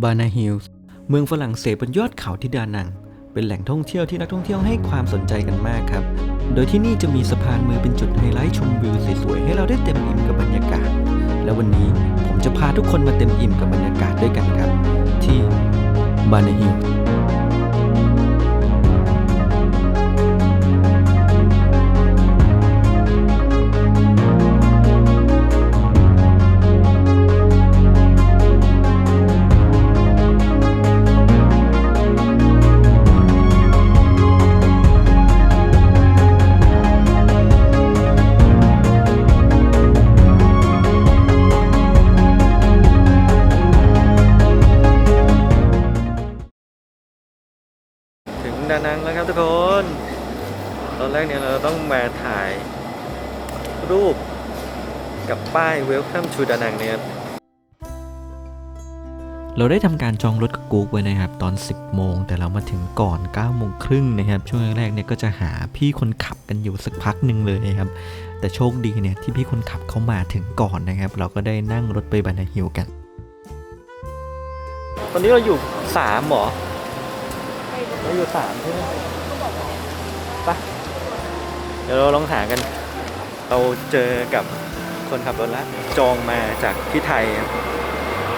บานาฮิลส์เมืองฝรั่งเศสบนยอดเขาที่ดานัง เป็นแหล่งท่องเที่ยวที่นักท่องเที่ยวให้ความสนใจกันมากครับ โดยที่นี่จะมีสะพานมือเป็นจุดไฮไลท์ชมวิวสวยๆให้เราได้เต็มอิ่มกับบรรยากาศ และวันนี้ผมจะพาทุกคนมาเต็มอิ่มกับบรรยากาศด้วยกันครับ ที่บานาฮิลส์ Welcome to ดานังเนี่ยเราได้ทำการจองรถกับกู๊กไว้นะครับตอน 10 โมง แต่เรามาถึงก่อน9โมงครึ่งนะครับ ช่วงแรกๆเนี่ยก็จะหาพี่คนขับกันอยู่สักพักหนึ่งเลยครับ แต่โชคดีเนี่ยที่พี่คนขับเขามาถึงก่อนนะครับ เราก็ได้นั่งรถไปบานาฮิลกัน ตอนนี้เราอยู่สามหรอเราอยู่สามใช่ไหมไปะเดี๋ยวเราลองหากัน เราเจอกับ คนขับรถแล้วจองมาจากที่ไทยครับ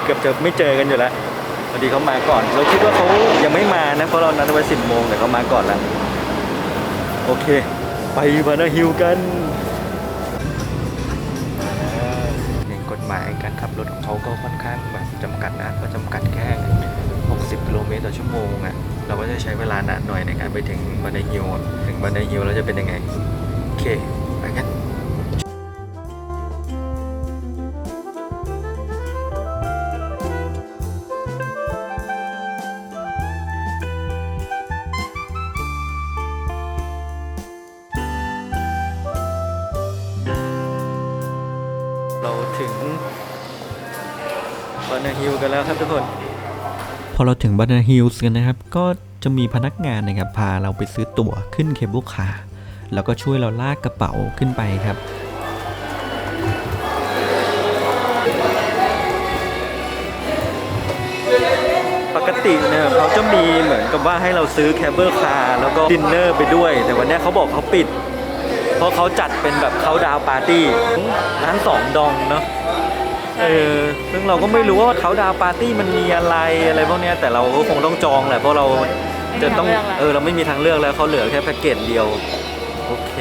เกือบจะไม่เจอกันอยู่แล้วพอดีเขามาก่อน เราคิดว่าเขายังไม่มานะเพราะเรานัดไว้สิบโมงแต่เขามาก่อนแล้วโอเค ไปบานาฮิลกันในกฎหมายการขับรถของเขาก็ค่อนข้างแบบจำกัดนะก็จำกัดแค่ 60กิโลเมตรต่อชั่วโมงอะ่ะเราก็จะใช้เวลานานหน่อยในการไปถึงบันไดฮิลถึงบันไดฮิลแล้วจะเป็นยังไงโอเค บันไดฮิลกันแล้วครับทุกคน พอเราถึงบันนาฮิลส์กันนะครับ ก็จะมีพนักงานนะครับพาเราไปซื้อตั๋วขึ้นเคเบิลคาร์แล้วก็ช่วยเราลากกระเป๋าขึ้นไปครับปกติเนี่ยเขาจะมีเหมือนกับว่าให้เราซื้อแคเบิลคาร์แล้วก็ดินเนอร์ไปด้วย แต่วันเนี้ยเขาบอกเขาปิด เพราะเขาจัดเป็นแบบเขาดาวปาร์ตี้ร้านสองดองเนาะ เออซึ่งเราก็ไม่รู้ว่าเขาดาวปาร์ตี้มันมีอะไรอะไรพวกเนี้ยแต่เราก็คงต้องจองแหละเพราะเราจะต้องเออเราไม่มีทางเลือกแล้วเขาเหลือแค่แพ็กเกจเดียวโอเค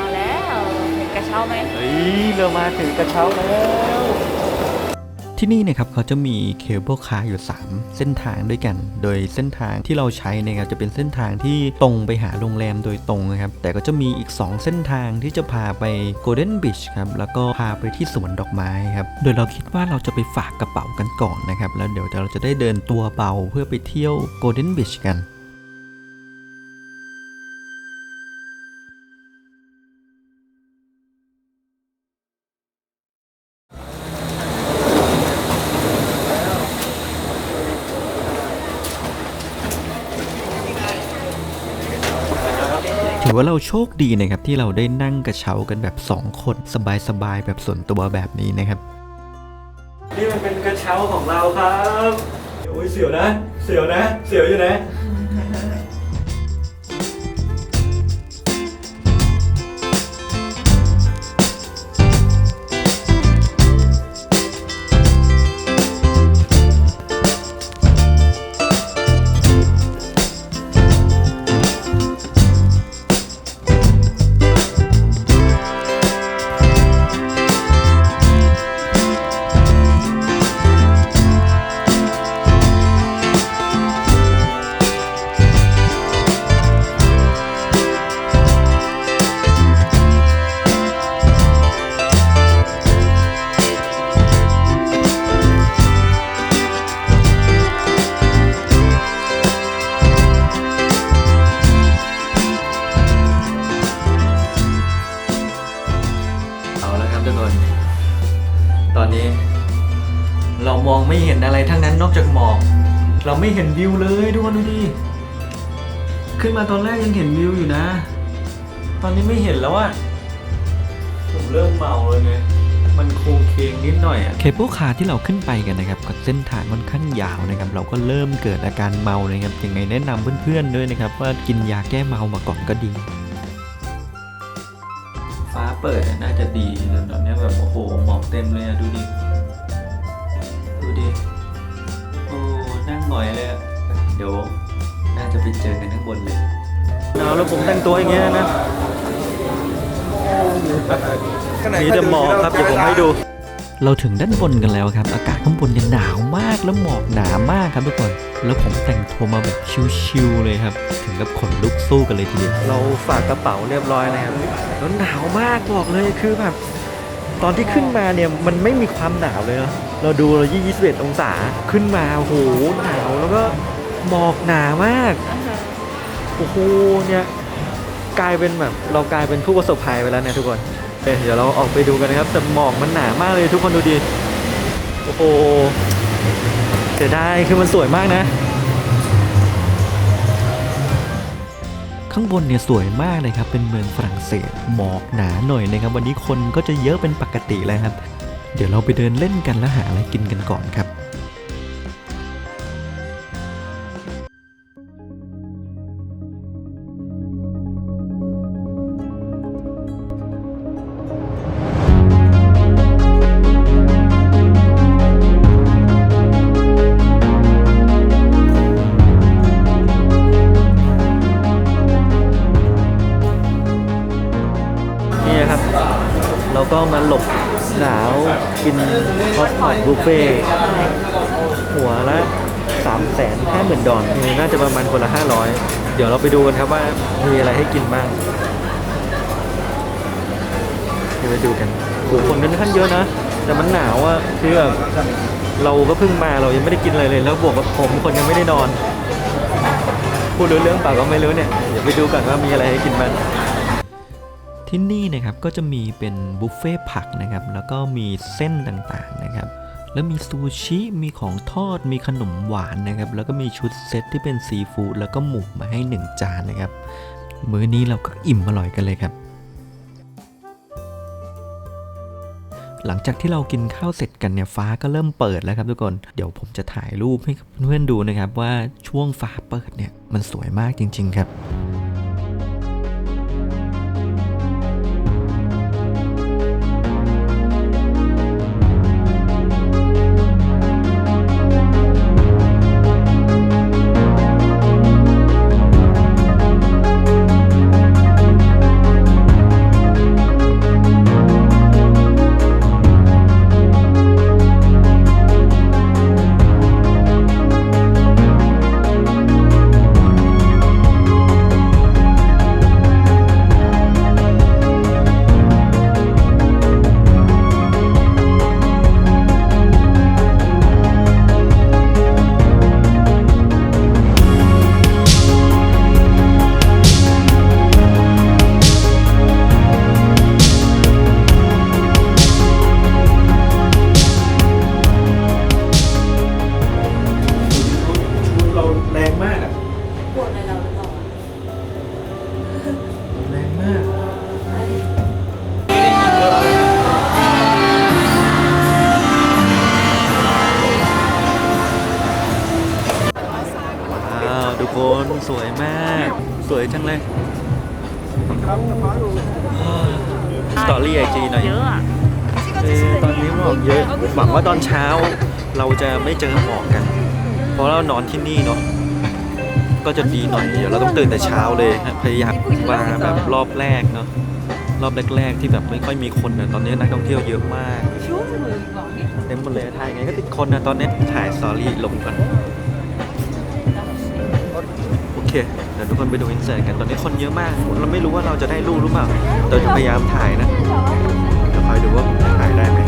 มาแล้วเห็นกระเช้าไหมเฮ้ยเรามาถึงกระเช้าแล้ว ที่นี่นะครับเขาจะมีเคเบิลคาร์อยู่ 3 เส้นทางด้วยกัน โดยเส้นทางที่เราใช้นะครับจะเป็นเส้นทางที่ตรงไปหาโรงแรมโดยตรงนะครับแต่ก็จะมีอีก 2 เส้นทางที่จะพาไปโกลเด้นบีชครับแล้วก็พาไปที่สวนดอกไม้ครับโดยเราคิดว่าเราจะไปฝากกระเป๋ากันก่อนนะครับแล้วเดี๋ยวเราจะได้เดินตัวเบาเพื่อไปเที่ยวโกลเด้นบีชกัน ถือว่าเราโชคดีนะครับที่เราได้นั่งกระเช้ากันแบบ 2 คนสบายๆแบบส่วนตัวแบบนี้นะครับ นี่มันเป็นกระเช้าของเราครับ โอ้ยเสียวนะ เสียวนะ เสียวอยู่นะ นั้นนอกจากหมอกเราไม่เห็นวิวเลยทุกคนดูดิขึ้นมาตอนแรกยังเห็นวิวอยู่นะ ตอนนี้ไม่เห็นแล้วอะผมเริ่มเมาเลยไงมันโคงเคงนิดหน่อยอะเคเบิลคาร์ที่เราขึ้นไปกันนะครับก็เส้นทางค่อนข้างยาวนะครับ เราก็เริ่มเกิดอาการเมานะครับยังไงแนะนำเพื่อนๆด้วยนะครับ ว่ากินยาแก้เมามาก่อนก็ดี ฟ้าเปิดน่าจะดีแต่ตอนนี้แบบโอ้โหหมอกเต็มเลยอะดูดิดูดิโอ้นั่ง หน่อยเลยอะเดี๋ยวน่าจะไปเจอกันข้างบนเลย หนาวแล้วผมแต่งตัวอย่างเงี้ยนะมีแต่หมอกครับเดี๋ยวผมให้ดู เราถึงด้านบนกันแล้วครับ อากาศข้างบนเนี่ยหนาวมากแล้วหมอกหนามากครับทุกคน แล้วผมแต่งตัวมาแบบชิวๆเลยครับ ถึงกับขนลุกสู้กันเลยทีเดียว เราฝากกระเป๋าเรียบร้อยนะครับแล้วหนาวมากบอกเลยคือแบบ ตอนที่ขึ้นมาเนี่ยมันไม่มีความหนาวเลยนะเราดูเรายี่สิบเอ็ดองศาขึ้นมาโอ้โหหนาวแล้วก็หมอกหนามากโอ้โหเนี่ยกลายเป็นแบบเรากลายเป็นผู้ประสบภัยไปแล้วเนี่ยทุกคนเเดี๋ยวเราออกไปดูกันนะครับแต่หมอกมันหนามากเลยทุกคนดูดิโอ้โหเสียดายคือมันสวยมากนะ ข้างบนเนี่ยสวยมากเลยครับ เป็นเมืองฝรั่งเศสหมอกหนาหน่อยนะครับ วันนี้คนก็จะเยอะเป็นปกติเลยครับ เดี๋ยวเราไปเดินเล่นกันและหาอะไรกินกันก่อนครับ หัวละสามแสนห้าหมื่นดอลน่าจะประมาณคนละห้าร้อยเดี๋ยวเราไปดูกันครับว่ามีอะไรให้กินบ้างเดี๋ยวไปดูกันโหคนค่อนข้างเยอะนะ แต่มันหนาวอะคือแบบเราก็เพิ่งมาเรายังไม่ได้กินอะไรเลย แล้วบวกกับผมคนยังไม่ได้นอน พูดรู้เรื่องปากก็ไม่รู้เนี่ย เดี๋ยวไปดูกันว่ามีอะไรให้กินบ้างที่นี่นะครับก็จะมีเป็นบุฟเฟ่ต์ผักนะครับ แล้วก็มีเส้นต่างๆนะครับ แล้วมีซูชิมีของทอดมีขนมหวานนะครับ แล้วก็มีชุดเซตที่เป็นซีฟู้ดแล้วก็หมูมาให้หนึ่งจานนะครับ มื้อนี้เราก็อิ่มอร่อยกันเลยครับ หลังจากที่เรากินข้าวเสร็จกันเนี่ยฟ้าก็เริ่มเปิดแล้วครับทุกคน เดี๋ยวผมจะถ่ายรูปให้เพื่อนๆดูนะครับ ว่าช่วงฟ้าเปิดเนี่ยมันสวยมากจริง ๆ ครับ หวังว่าตอนเช้าเราจะไม่เจอหมอกกัน เพราะเรานอนที่นี่เนาะก็จะดีหน่อยเดี๋ยวเราต้องตื่นแต่เช้าเลยพยายามมาแบบรอบแรกเนาะรอบแรก ๆ ที่แบบไม่ค่อยมีคนนะตอนนี้นักท่องเที่ยวเยอะมากเต็มหมดเลยถ่ายไงก็ติดคนนะตอนนี้ถ่ายสตอรี่ลงกันโอเคเดี๋ยวทุกคนไปดูอินเสิร์ตกันตอนนี้คนเยอะมาก เราไม่รู้ว่าเราจะได้รูปหรือเปล่าเราจะพยายามถ่ายนะเดี๋ยวคอยดูว่าถ่ายได้ไหม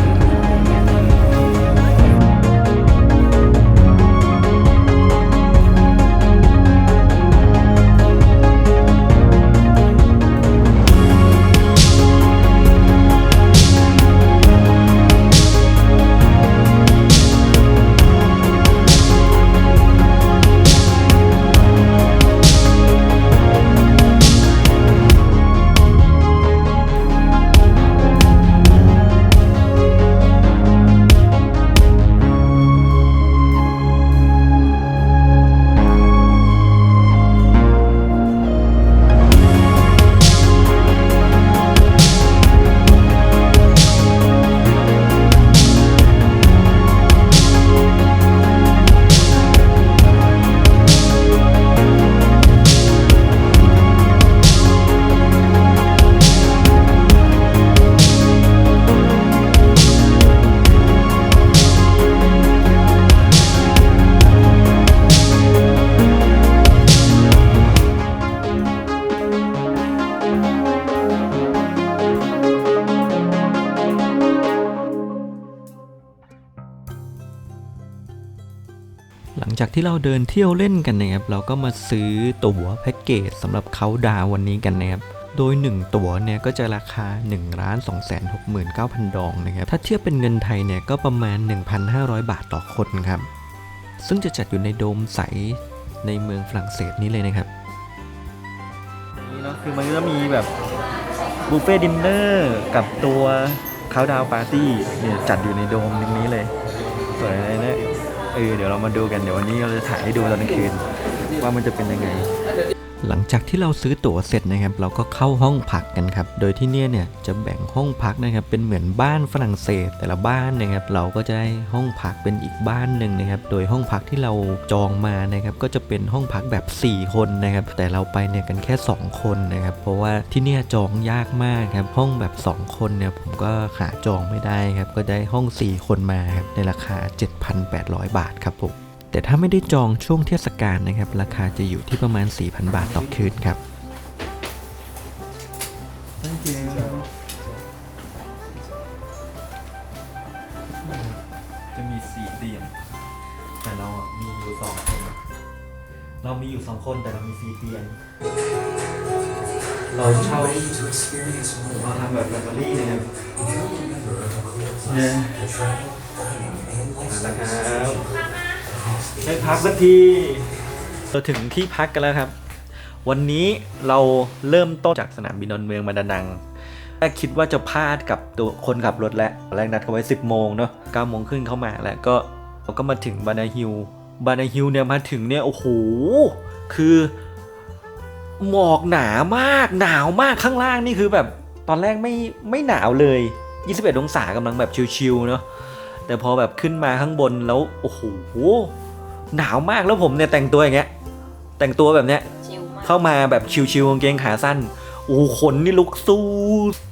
หลังจากที่เราเดินเที่ยวเล่นกันนะครับ เราก็มาซื้อตั๋วแพ็กเกจสำหรับเขาดาววันนี้กันนะครับ โดย 1 ตั๋วเนี่ยก็จะราคา 1 2 6 9 0 0 0 ดองนะครับ ถ้าเทียบเป็นเงินไทยเนี่ยก็ประมาณ 1,500 บาทต่อคนครับ ซึ่งจะจัดอยู่ในโดมใสในเมืองฝรั่งเศสนี้เลยนะครับ นี่เนาะคือมันก็จะมีแบบบุฟเฟ่ดินเนอร์กับตัวเขาดาวปาร์ตี้เนี่ยจัดอยู่ในโดมตรงนี้เลยสวยเลยเนี่ย เออเดี๋ยวเรามาดูกันเดี๋ยววันนี้เราจะถ่ายให้ดูตอนกลางคืนว่ามันจะเป็นยังไง หลังจากที่เราซื้อตั๋วเสร็จนะครับ เราก็เข้าห้องพักกันครับ โดยที่เนี่ยเนี่ยจะแบ่งห้องพักนะครับ เป็นเหมือนบ้านฝรั่งเศสแต่ละบ้านนะครับ เราก็จะได้ห้องพักเป็นอีกบ้านหนึ่งนะครับ โดยห้องพักที่เราจองมานะครับ ก็จะเป็นห้องพักแบบ 4 คนนะครับ แต่เราไปเนี่ยกันแค่ 2 คนนะครับ เพราะว่าที่เนี่ยจองยากมากครับ ห้องแบบ 2 คนเนี่ยผมก็หาจองไม่ได้ครับ ก็ได้ห้อง 4 คนมาครับในราคา 7,800 บาทครับผม แต่ถ้าไม่ได้จองช่วงเทศกาลนะครับ ราคาจะอยู่ที่ประมาณ 4,000 บาทต่อคืนครับ Thank you จะมีสี่เตียงแต่เราอะมีอยู่สองคนเรามีอยู่สองคนแต่เรามีสี่เตียง เราเช่าเราทำแบบแฟมิลี่นะครับเนี่ยมาแล้วครับ ได้พักสักทีเราถึงที่พักกันแล้วครับ วันนี้เราเริ่มต้นจากสนามบินดอนเมืองมาดานังแรกคิดว่าจะพลาดกับตัวคนขับรถแล้วแรกนัดเขาไว้ 10 โมงเนาะ9โมงครึ่งเข้ามาแล้วก็เราก็มาถึงบานาฮิลบานาฮิลเนี่ยมาถึงเนี่ยโอ้โหคือหมอกหนามากหนาวมากข้างล่างนี่คือแบบตอนแรกไม่ไม่หนาวเลย 21 องศากำลังแบบชิวๆเนาะแต่พอแบบขึ้นมาข้างบนแล้วโอ้โห หนาวมากแล้วผมเนี่ยแต่งตัวอย่างเงี้ยแต่งตัวแบบเนี้ยชิลมากเข้ามาแบบชิวๆกางเกงขาสั้นโอ้โหขนนี่ลุกสู้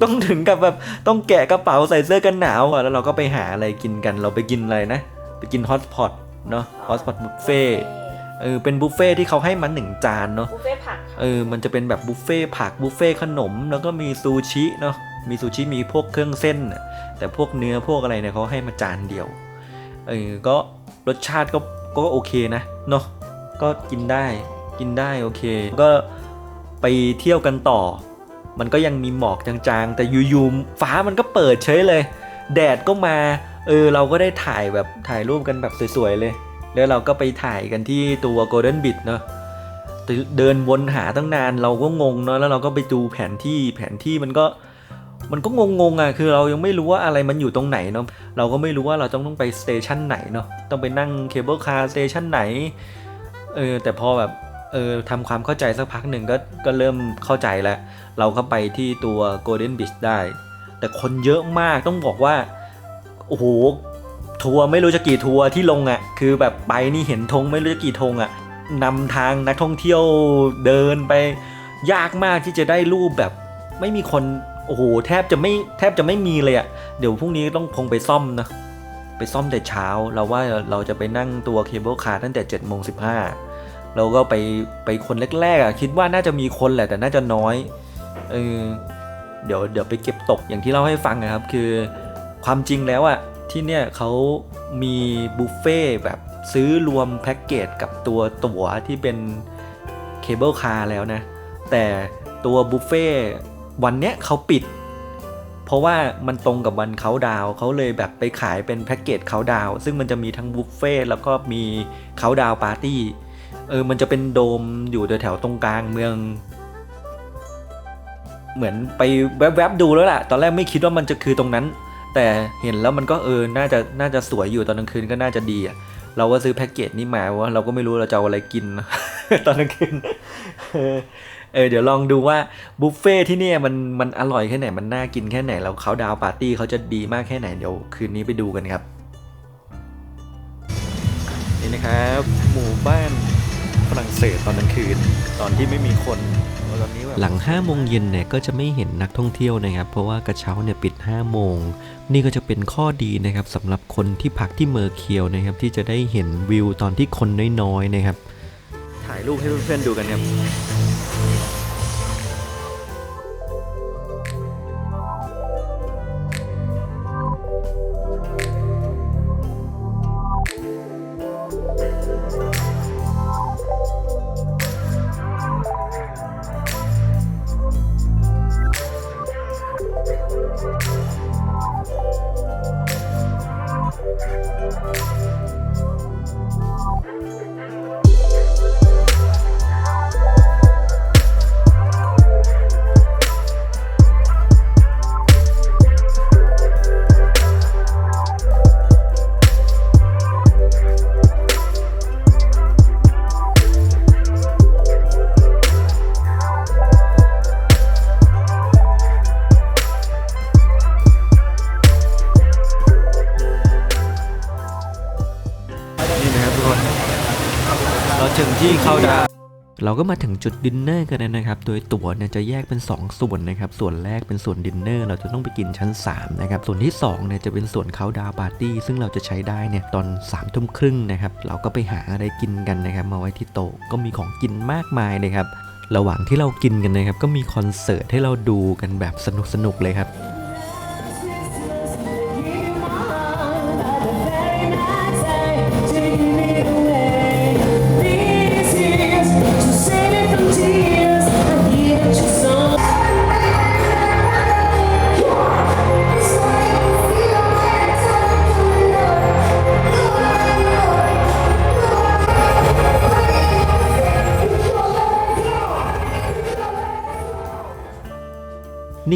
ต้องถึงกับแบบต้องแกะกระเป๋าใส่เสื้อกันหนาวอะแล้วเราก็ไปหาอะไรกินกัน เราไปกินอะไรนะ ไปกินฮอตพอตเนาะฮอตพอตบุฟเฟ่เออเป็นบุฟเฟ่ที่เขาให้มาหนึ่งจานเนาะบุฟเฟ่ต์ผักเออมันจะเป็นแบบบุฟเฟ่ผักบุฟเฟ่ขนมแล้วก็มีซูชิเนาะมีซูชิมีพวกเครื่องเส้นน่ะแต่พวกเนื้อพวกอะไรเนี่ยเขาให้มาจานเดียวเออก็รสชาติก็ ก็โอเคนะเนาะก็กินได้กินได้โอเค ก็ไปเที่ยวกันต่อ มันก็ยังมีหมอกจางๆ แต่อยู่ๆฟ้ามันก็เปิดเฉยเลย แดดก็มาเออเราก็ได้ถ่ายแบบถ่ายรูปกันแบบสวยๆเลย แล้วเราก็ไปถ่ายกันที่ตัว Golden b i t เนาะเดินวนหาตั้งนานเราก็งงเนาะแล้วเราก็ไปดูแผนที่แผนที่มันก็ มันก็งงๆอะ คือเรายังไม่รู้ว่าอะไรมันอยู่ตรงไหนเนาะ เราก็ไม่รู้ว่าเราต้องต้องไปสเตชันไหนเนาะ ต้องไปนั่งเคเบิลคาร์สเตชันไหน เออ แต่พอแบบ เออทำความเข้าใจสักพักหนึ่งก็ ก็เริ่มเข้าใจแล้ว เราก็ไปที่ตัว Golden Beach ได้ แต่คนเยอะมาก ต้องบอกว่า โอ้โห ทัวร์ไม่รู้จะกี่ทัวร์ที่ลงอะ่ะ คือแบบไปนี่เห็นธงไม่รู้จะกี่ธงอะ่ะนำทางนักท่องเที่ยวเดินไป ยากมากที่จะได้รูปแบบไม่มีคน โอ้โหแทบจะไม่แทบจะไม่มีเลยอะ่ะเดี๋ยวพรุ่งนี้ต้องคงไปซ่อมนะไปซ่อมแต่เช้าเราว่าเราจะไปนั่งตัวเคเบิลคาร์ตั้งแต่7จ็ดโมงสิเราก็ไปไปคนแรกๆอะคิดว่าน่าจะมีคนแหละแต่น่าจะน้อยเออเดี๋ยวเดี๋ยวไปเก็บตกอย่างที่เล่าให้ฟังนะครับ คือความจริงแล้วอะที่เนี่ยเขามีบุฟเฟ่แบบซื้อรวมแพ็กเกจกับตัวตั๋วที่เป็นเคเบิลคาร์แล้วนะ แต่ตัวบุฟเฟ่ วันเนี้ยเขาปิด เพราะว่ามันตรงกับวันเขาดาวเขาเลยแบบไปขายเป็นแพ็กเกจเขาดาวซึ่งมันจะมีทั้งบุฟเฟ่ต์แล้วก็มีเขาดาวปาร์ตี้เออมันจะเป็นโดมอยู่แถวๆตรงกลางเมือง เหมือนไปแวบๆดูแล้วแหละตอนแรกไม่คิดว่ามันจะคือตรงนั้น แต่เห็นแล้วมันก็เออน่าจะน่าจะสวยอยู่ตอนกลางคืนก็น่าจะดีอะเราก็ซื้อแพ็กเกจนี้มาว่าเราก็ไม่รู้เราจะเอาอะไรกิน ตอนกลางคืน เออเออเดี๋ยวลองดูว่าบุฟเฟ่ที่เนี่ยมันมันอร่อยแค่ไหนมันน่ากินแค่ไหนแล้วเขาดาวน์ปาร์ตี้เขาจะดีมากแค่ไหนเดี๋ยวคืนนี้ไปดูกันครับนี่นะครับ หมู่บ้านฝรั่งเศสตอนกลางคืน ตอนที่ไม่มีคนตอนนี้แบบหลัง5โมงเย็นเนี่ยก็จะไม่เห็นนักท่องเที่ยวนะครับ เพราะว่ากระเช้าเนี่ยปิด5โมง นี่ก็จะเป็นข้อดีนะครับสำหรับคนที่พักที่เมอร์เคียวนะครับ ที่จะได้เห็นวิวตอนที่คนน้อยๆนะครับ ถ่ายรูปให้เพื่อนๆดูกันครับ ที่เขาดาเราก็มาถึงจุดดินเนอร์กันแล้วนะครับ โดยตั๋วเนี่ยจะแยกเป็น 2 ส่วนนะครับ ส่วนแรกเป็นส่วนดินเนอร์ เราจะต้องไปกินชั้น 3 นะครับ ส่วนที่2เนี่ยจะเป็นส่วนเขาดาวปาร์ตี้ ซึ่งเราจะใช้ได้เนี่ยตอน3ามทุ่มครึ่งนะครับ เราก็ไปหาอะไรกินกันนะครับ มาไว้ที่โต๊ะ ก็มีของกินมากมายเลยครับ ระหว่างที่เรากินกันนะครับ ก็มีคอนเสิร์ตให้เราดูกันแบบสนุกๆเลยครับ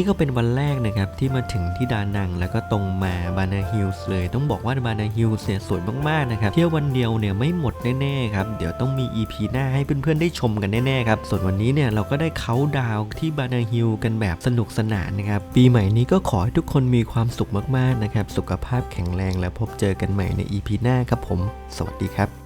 ก็เป็นวันแรกนะครับที่มาถึงที่ดานัง แล้วก็ตรงมาบานาฮิลส์เลย ต้องบอกว่าบานาฮิลส์เนี่ยสวยมากๆนะครับเที่ยววันเดียวเนี่ยไม่หมดแน่ๆครับเดี๋ยวต้องมี EP หน้าให้เพื่อนๆได้ชมกันแน่ๆครับส่วนวันนี้เนี่ยเราก็ได้เขาดาวที่บานาฮิลกันแบบสนุกสนานนะครับปีใหม่นี้ก็ขอให้ทุกคนมีความสุขมากๆนะครับสุขภาพแข็งแรงและพบเจอกันใหม่ใน EP หน้าครับผม สวัสดีครับ